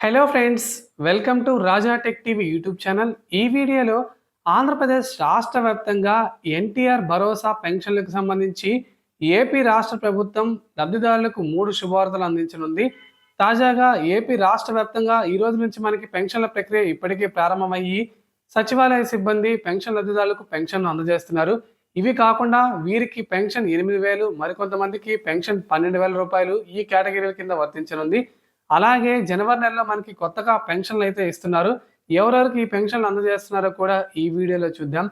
Hello friends welcome to Raja tech TV YouTube channel ఈ వీడియోలో ఆంధ్రప్రదేశ్ రాష్ట్ర వ్యాప్తంగా ఎన్టీఆర్ భరోసా పెన్షన్లకు సంబంధించి ఏపీ రాష్ట్ర ప్రభుత్వం లబ్ధిదారులకు మూడు శుభవార్తలు అందించనుంది. తాజాగా ఏపీ రాష్ట్ర వ్యాప్తంగా ఈ రోజు నుంచి మనకి పెన్షన్ల ప్రక్రియ ఇప్పటికే ప్రారంభమయ్యి సచివాలయ సిబ్బంది పెన్షన్ లబ్ధిదారులకు పెన్షన్ అందజేస్తున్నారు. ఇవి కాకుండా వీరికి పెన్షన్ ఎనిమిది వేలు మరికొంతమందికి పెన్షన్ పన్నెండు వేల రూపాయలు ఈ కేటగిరీల కింద వర్తించనుంది. అలాగే జనవరి నెలలో మనకి కొత్తగా పెన్షన్లు అయితే ఇస్తున్నారు. ఎవరెవరికి ఈ పెన్షన్లు అందజేస్తున్నారో కూడా ఈ వీడియోలో చూద్దాం.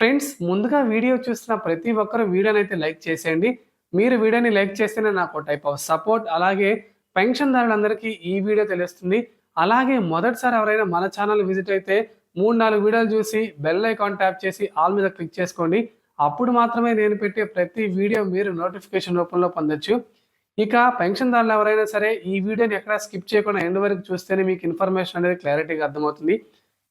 ఫ్రెండ్స్ ముందుగా వీడియో చూస్తున్న ప్రతి ఒక్కరు వీడియోని అయితే లైక్ చేసేయండి. మీరు వీడియోని లైక్ చేస్తేనే నాకు టైప్ ఆఫ్ సపోర్ట్. అలాగే పెన్షన్దారులందరికీ ఈ వీడియో తెలుస్తుంది. అలాగే మొదటిసారి ఎవరైనా మన ఛానల్ విజిట్ అయితే మూడు నాలుగు వీడియోలు చూసి బెల్ ఐకాన్ ట్యాప్ చేసి ఆల్ మీద క్లిక్ చేసుకోండి. అప్పుడు మాత్రమే నేను పెట్టే ప్రతి వీడియో మీరు నోటిఫికేషన్ రూపంలో పొందొచ్చు. ఇక పెన్షన్దారులు ఎవరైనా సరే ఈ వీడియోని ఎక్కడ స్కిప్ చేయకుండా ఎండ్ వరకు చూస్తేనే మీకు ఇన్ఫర్మేషన్ అనేది క్లారిటీగా అర్థమవుతుంది.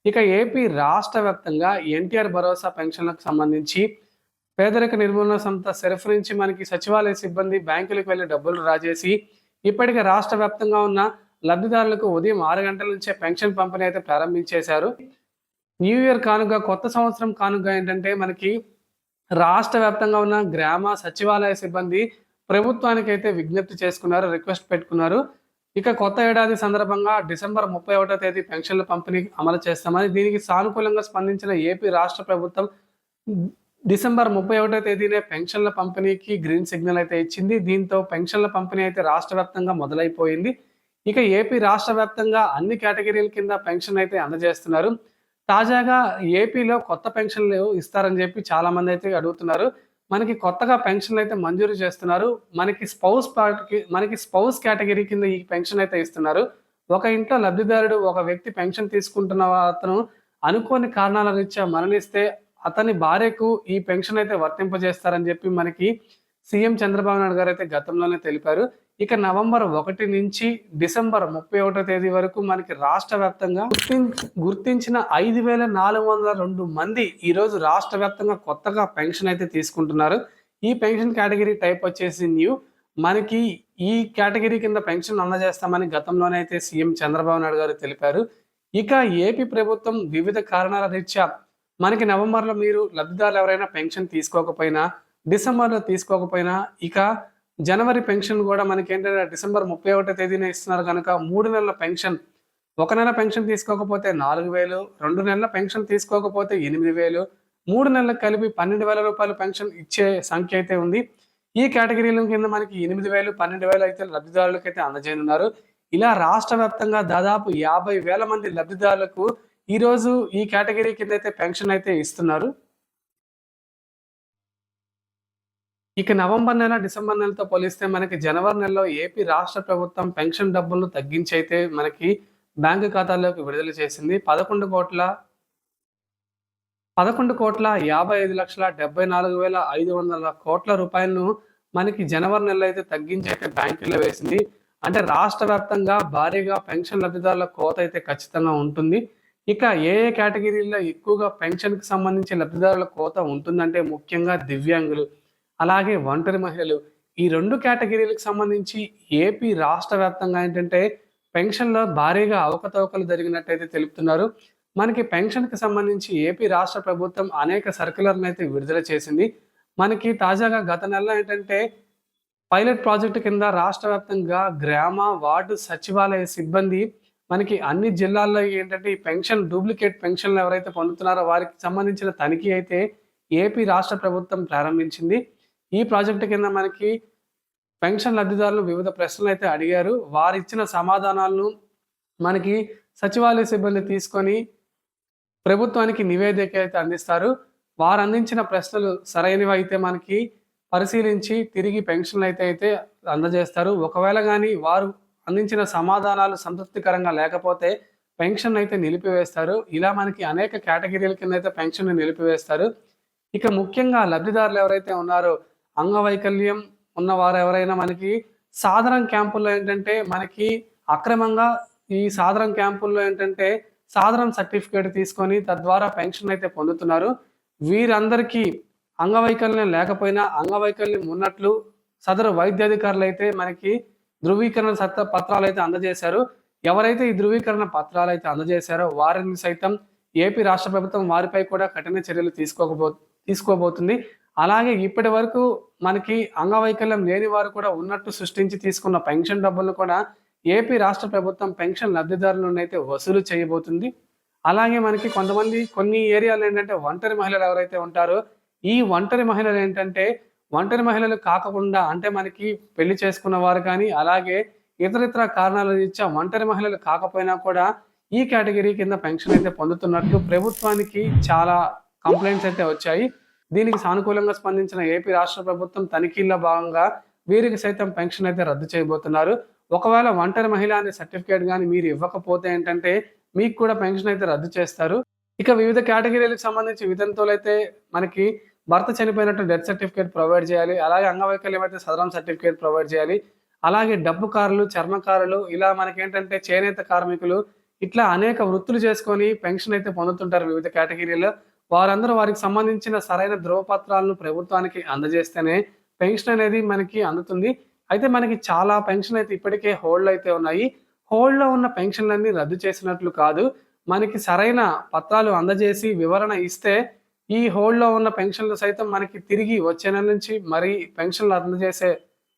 ఇక ఏపీ రాష్ట్ర వ్యాప్తంగా ఎన్టీఆర్ భరోసా పెన్షన్లకు సంబంధించి పేదరిక నిర్మూలన సంస్థ సెరఫ్ నుంచి మనకి సచివాలయ సిబ్బంది బ్యాంకులకు వెళ్ళి డబ్బులు రాజేసి ఇప్పటికే రాష్ట్ర వ్యాప్తంగా ఉన్న లబ్ధిదారులకు ఉదయం ఆరు గంటల నుంచే పెన్షన్ పంపిణీ అయితే ప్రారంభించేశారు. న్యూ ఇయర్ కానుక కొత్త సంవత్సరం కానుక ఏంటంటే మనకి రాష్ట్ర వ్యాప్తంగా ఉన్న గ్రామ సచివాలయ సిబ్బంది ప్రభుత్వానికి అయితే విజ్ఞప్తి చేసుకున్నారు రిక్వెస్ట్ పెట్టుకున్నారు. ఇక కొత్త ఏడాది సందర్భంగా డిసెంబర్ ముప్పై ఒకటో తేదీ పెన్షన్ల పంపిణీ అమలు చేస్తామని దీనికి సానుకూలంగా స్పందించిన ఏపీ రాష్ట్ర ప్రభుత్వం డిసెంబర్ ముప్పై ఒకటో తేదీనే పెన్షన్ల పంపిణీకి గ్రీన్ సిగ్నల్ అయితే ఇచ్చింది. దీంతో పెన్షన్ల పంపిణీ అయితే రాష్ట్ర వ్యాప్తంగా మొదలైపోయింది. ఇక ఏపీ రాష్ట్ర వ్యాప్తంగా అన్ని కేటగిరీల కింద పెన్షన్ అయితే అందజేస్తున్నారు. తాజాగా ఏపీలో కొత్త పెన్షన్లు ఇస్తారని చెప్పి చాలా మంది అయితే అడుగుతున్నారు. మనకి కొత్తగా పెన్షన్లు అయితే మంజూరు చేస్తున్నారు. మనకి స్పౌస్ పార్ట్కి మనకి స్పౌస్ కేటగిరీ కింద ఈ పెన్షన్ అయితే ఇస్తున్నారు. ఒక ఇంట్లో లబ్ధిదారుడు ఒక వ్యక్తి పెన్షన్ తీసుకుంటున్న అతను అనుకోని కారణాల రీత్యా మరణిస్తే అతని భార్యకు ఈ పెన్షన్ అయితే వర్తింపజేస్తారని చెప్పి మనకి సీఎం చంద్రబాబు నాయుడు గారు అయితే గతంలోనే తెలిపారు. ఇక నవంబర్ ఒకటి నుంచి డిసెంబర్ ముప్పై ఒకటో తేదీ వరకు మనకి రాష్ట్ర వ్యాప్తంగా గుర్తిం- గుర్తించిన ఐదు వేల నాలుగు వందల రెండు మంది ఈరోజు రాష్ట్ర వ్యాప్తంగా కొత్తగా పెన్షన్ అయితే తీసుకుంటున్నారు. ఈ పెన్షన్ కేటగిరీ టైప్ వచ్చేసి న్యూ. మనకి ఈ కేటగిరీ కింద పెన్షన్ అందజేస్తామని గతంలోనే అయితే సీఎం చంద్రబాబు నాయుడు గారు తెలిపారు. ఇక ఏపీ ప్రభుత్వం వివిధ కారణాల రీత్యా మనకి నవంబర్లో మీరు లబ్ధిదారులు ఎవరైనా పెన్షన్ తీసుకోకపోయినా డిసెంబర్లో తీసుకోకపోయినా ఇక జనవరి పెన్షన్ కూడా మనకి ఏంటంటే డిసెంబర్ ముప్పై ఒకటో తేదీన ఇస్తున్నారు కనుక మూడు నెలల పెన్షన్. ఒక నెల పెన్షన్ తీసుకోకపోతే నాలుగు వేలు రెండు నెలల పెన్షన్ తీసుకోకపోతే ఎనిమిది వేలు మూడు నెలలకు కలిపి పన్నెండు వేల రూపాయలు పెన్షన్ ఇచ్చే సంఖ్య అయితే ఉంది. ఈ కేటగిరీల కింద మనకి ఎనిమిది వేలు పన్నెండు వేలు అయితే లబ్ధిదారులకు అయితే అందజేయనున్నారు. ఇలా రాష్ట్ర వ్యాప్తంగా దాదాపు యాభై వేల మంది లబ్ధిదారులకు ఈరోజు ఈ కేటగిరీ కింద అయితే పెన్షన్ అయితే ఇస్తున్నారు. ఇక నవంబర్ నెల డిసెంబర్ నెలతో పోలిస్తే మనకి జనవరి నెలలో ఏపీ రాష్ట్ర ప్రభుత్వం పెన్షన్ డబ్బులను తగ్గించైతే మనకి బ్యాంకు ఖాతాల్లోకి విడుదల చేసింది. పదకొండు కోట్ల పదకొండు కోట్ల యాభై ఐదు లక్షల డెబ్బై నాలుగు వేల ఐదు వందల కోట్ల రూపాయలను మనకి జనవరి నెలలో అయితే తగ్గించి అయితే బ్యాంకుల్లో వేసింది. అంటే రాష్ట్ర వ్యాప్తంగా భారీగా పెన్షన్ లబ్ధిదారుల కోత అయితే ఖచ్చితంగా ఉంటుంది. ఇక ఏ ఏ కేటగిరీల్లో ఎక్కువగా పెన్షన్కి సంబంధించి లబ్ధిదారుల కోత ఉంటుందంటే ముఖ్యంగా దివ్యాంగులు. అలాగే ఒంటరి మహిళలు. ఈ రెండు కేటగిరీలకు సంబంధించి ఏపీ రాష్ట్ర వ్యాప్తంగా ఏంటంటే పెన్షన్లో భారీగా అవకతవకలు జరిగినట్టయితే తెలుపుతున్నారు. మనకి పెన్షన్కి సంబంధించి ఏపీ రాష్ట్ర ప్రభుత్వం అనేక సర్కులర్ను అయితే విడుదల చేసింది. మనకి తాజాగా గత నెలలో ఏంటంటే పైలట్ ప్రాజెక్టు కింద రాష్ట్ర వ్యాప్తంగా గ్రామ వార్డు సచివాలయ సిబ్బంది మనకి అన్ని జిల్లాల్లో ఏంటంటే ఈ పెన్షన్ డూప్లికేట్ పెన్షన్లు ఎవరైతే పొందుతున్నారో వారికి సంబంధించిన తనిఖీ అయితే ఏపీ రాష్ట్ర ప్రభుత్వం ప్రారంభించింది. ఈ ప్రాజెక్టు కింద మనకి పెన్షన్ లబ్ధిదారులు వివిధ ప్రశ్నలు అయితే అడిగారు. వారు ఇచ్చిన సమాధానాలను మనకి సచివాలయ సిబ్బంది తీసుకొని ప్రభుత్వానికి నివేదిక అయితే అందిస్తారు. వారు అందించిన ప్రశ్నలు సరైనవి అయితే మనకి పరిశీలించి తిరిగి పెన్షన్లు అయితే అయితే అందజేస్తారు. ఒకవేళ కానీ వారు అందించిన సమాధానాలు సంతృప్తికరంగా లేకపోతే పెన్షన్ అయితే నిలిపివేస్తారు. ఇలా మనకి అనేక కేటగిరీల కింద అయితే పెన్షన్ నిలిపివేస్తారు. ఇక ముఖ్యంగా లబ్ధిదారులు ఎవరైతే ఉన్నారో అంగవైకల్యం ఉన్న వారు ఎవరైనా మనకి సాధారణ క్యాంపుల్లో ఏంటంటే మనకి అక్రమంగా ఈ సాధారణ క్యాంపుల్లో ఏంటంటే సాధారణ సర్టిఫికేట్ తీసుకొని తద్వారా పెన్షన్ అయితే పొందుతున్నారు. వీరందరికీ అంగవైకల్యం లేకపోయినా అంగవైకల్యం ఉన్నట్లు సదరు వైద్యాధికారులు అయితే మనకి ధృవీకరణ సత్త పత్రాలు అయితే అందజేశారు. ఎవరైతే ఈ ధృవీకరణ పత్రాలు అయితే అందజేశారో వారిని సైతం ఏపీ రాష్ట్ర ప్రభుత్వం వారిపై కూడా కఠిన చర్యలు తీసుకోకపో తీసుకోబోతుంది. అలాగే ఇప్పటి వరకు మనకి అంగవైకల్యం లేని వారు కూడా ఉన్నట్టు సృష్టించి తీసుకున్న పెన్షన్ డబ్బులను కూడా ఏపీ రాష్ట్ర ప్రభుత్వం పెన్షన్ లబ్ధిదారుల నుండి అయితే వసూలు చేయబోతుంది. అలాగే మనకి కొంతమంది కొన్ని ఏరియాలు ఏంటంటే ఒంటరి మహిళలు ఎవరైతే ఉంటారో ఈ ఒంటరి మహిళలు ఏంటంటే ఒంటరి మహిళలు కాకుండా అంటే మనకి పెళ్ళి చేసుకున్న వారు కానీ అలాగే ఇతరితర కారణాలు కారణాల రీత్యా ఒంటరి మహిళలు కాకపోయినా కూడా ఈ కేటగిరీ కింద పెన్షన్ అయితే పొందుతున్నట్లు ప్రభుత్వానికి చాలా కంప్లైంట్స్ అయితే వచ్చాయి. దీనికి సానుకూలంగా స్పందించిన ఏపీ రాష్ట్ర ప్రభుత్వం తనిఖీల్లో భాగంగా వీరికి సైతం పెన్షన్ అయితే రద్దు చేయబోతున్నారు. ఒకవేళ ఒంటరి మహిళ అనే సర్టిఫికేట్ కానీ మీరు ఇవ్వకపోతే ఏంటంటే మీకు కూడా పెన్షన్ అయితే రద్దు చేస్తారు. ఇక వివిధ కేటగిరీలకు సంబంధించి విధంతులు అయితే మనకి భర్త చనిపోయినట్టు డెత్ సర్టిఫికేట్ ప్రొవైడ్ చేయాలి. అలాగే అంగవైకల్యం అయితే సదరం సర్టిఫికేట్ ప్రొవైడ్ చేయాలి. అలాగే డబ్బు కారులు చర్మకారులు ఇలా మనకేంటంటే చేనేత కార్మికులు ఇట్లా అనేక వృత్తులు చేసుకొని పెన్షన్ అయితే పొందుతుంటారు వివిధ కేటగిరీలో వారందరూ వారికి సంబంధించిన సరైన ధృవపత్రాలను ప్రభుత్వానికి అందజేస్తేనే పెన్షన్ అనేది మనకి అందుతుంది. అయితే మనకి చాలా పెన్షన్ అయితే ఇప్పటికే హోల్డ్ అయితే ఉన్నాయి. హోల్డ్లో ఉన్న పెన్షన్లన్నీ రద్దు చేసినట్లు కాదు. మనకి సరైన పత్రాలు అందజేసి వివరణ ఇస్తే ఈ హోల్డ్లో ఉన్న పెన్షన్లు సైతం మనకి తిరిగి వచ్చే నెల నుంచి మరి పెన్షన్లు అందజేసే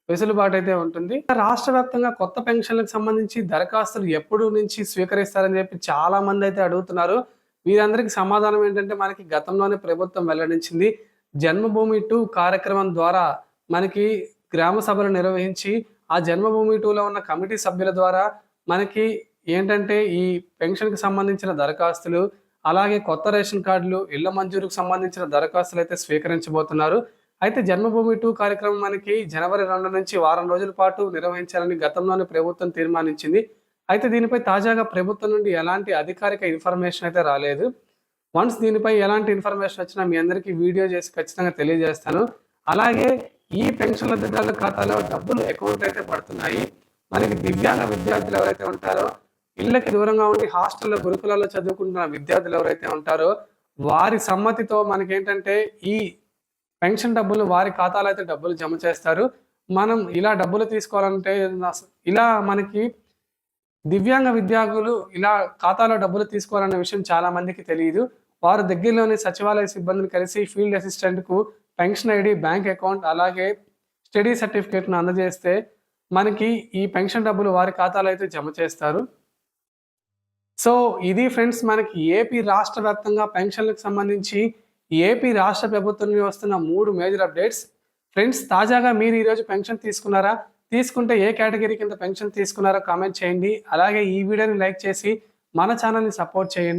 వెసులుబాటు అయితే ఉంటుంది. రాష్ట్ర వ్యాప్తంగా కొత్త పెన్షన్లకు సంబంధించి దరఖాస్తులు ఎప్పుడు నుంచి స్వీకరిస్తారని చెప్పి చాలా మంది అయితే అడుగుతున్నారు. వీరందరికీ సమాధానం ఏంటంటే మనకి గతంలోనే ప్రభుత్వం వెల్లడించింది. జన్మభూమి టూ కార్యక్రమం ద్వారా మనకి గ్రామ సభలు నిర్వహించి ఆ జన్మభూమి టూలో ఉన్న కమిటీ సభ్యుల ద్వారా మనకి ఏంటంటే ఈ పెన్షన్కి సంబంధించిన దరఖాస్తులు అలాగే కొత్త రేషన్ కార్డులు ఇళ్ళ మంజూరుకు సంబంధించిన దరఖాస్తులు అయితే స్వీకరించబోతున్నారు. అయితే జన్మభూమి టూ కార్యక్రమం మనకి జనవరి రెండు నుంచి వారం రోజుల పాటు నిర్వహించాలని గతంలోనే ప్రభుత్వం తీర్మానించింది. అయితే దీనిపై తాజాగా ప్రభుత్వం నుండి ఎలాంటి అధికారిక ఇన్ఫర్మేషన్ అయితే రాలేదు. వన్స్ దీనిపై ఎలాంటి ఇన్ఫర్మేషన్ వచ్చినా మీ అందరికీ వీడియో చేసి ఖచ్చితంగా తెలియజేస్తాను. అలాగే ఈ పెన్షన్ లబ్ధిదారుల ఖాతాలో డబ్బులు అకౌంట్ అయితే పడుతున్నాయి. మనకి దివ్యాంగ విద్యార్థులు ఎవరైతే ఉంటారో ఇళ్ళకి దూరంగా ఉండి హాస్టల్లో గురుకులాల్లో చదువుకుంటున్న విద్యార్థులు ఎవరైతే ఉంటారో వారి సమ్మతితో మనకేంటంటే ఈ పెన్షన్ డబ్బులు వారి ఖాతాలో అయితే డబ్బులు జమ చేస్తారు. మనం ఇలా డబ్బులు తీసుకోవాలంటే ఇలా మనకి దివ్యాంగ విద్యార్థులు ఇలా ఖాతాలో డబ్బులు తీసుకోవాలన్న విషయం చాలా మందికి తెలియదు. వారు దగ్గరలోని సచివాలయ సిబ్బందిని కలిసి ఫీల్డ్ అసిస్టెంట్కు పెన్షన్ ఐడి బ్యాంక్ అకౌంట్ అలాగే స్టడీ సర్టిఫికేట్ను అందజేస్తే మనకి ఈ పెన్షన్ డబ్బులు వారి ఖాతాలో అయితే జమ చేస్తారు. సో ఇది ఫ్రెండ్స్ మనకి ఏపీ రాష్ట్ర వ్యాప్తంగా పెన్షన్లకు సంబంధించి ఏపీ రాష్ట్ర ప్రభుత్వం వస్తున్న మూడు మేజర్ అప్డేట్స్. ఫ్రెండ్స్ తాజాగా మీరు ఈరోజు పెన్షన్ తీసుకున్నారా? తీసుకుంటే ఏ కేటగిరీ కింద పెన్షన్ తీసుకున్నారో కామెంట్ చేయండి. అలాగే ఈ వీడియోని లైక్ చేసి మన ఛానల్ని సపోర్ట్ చేయండి.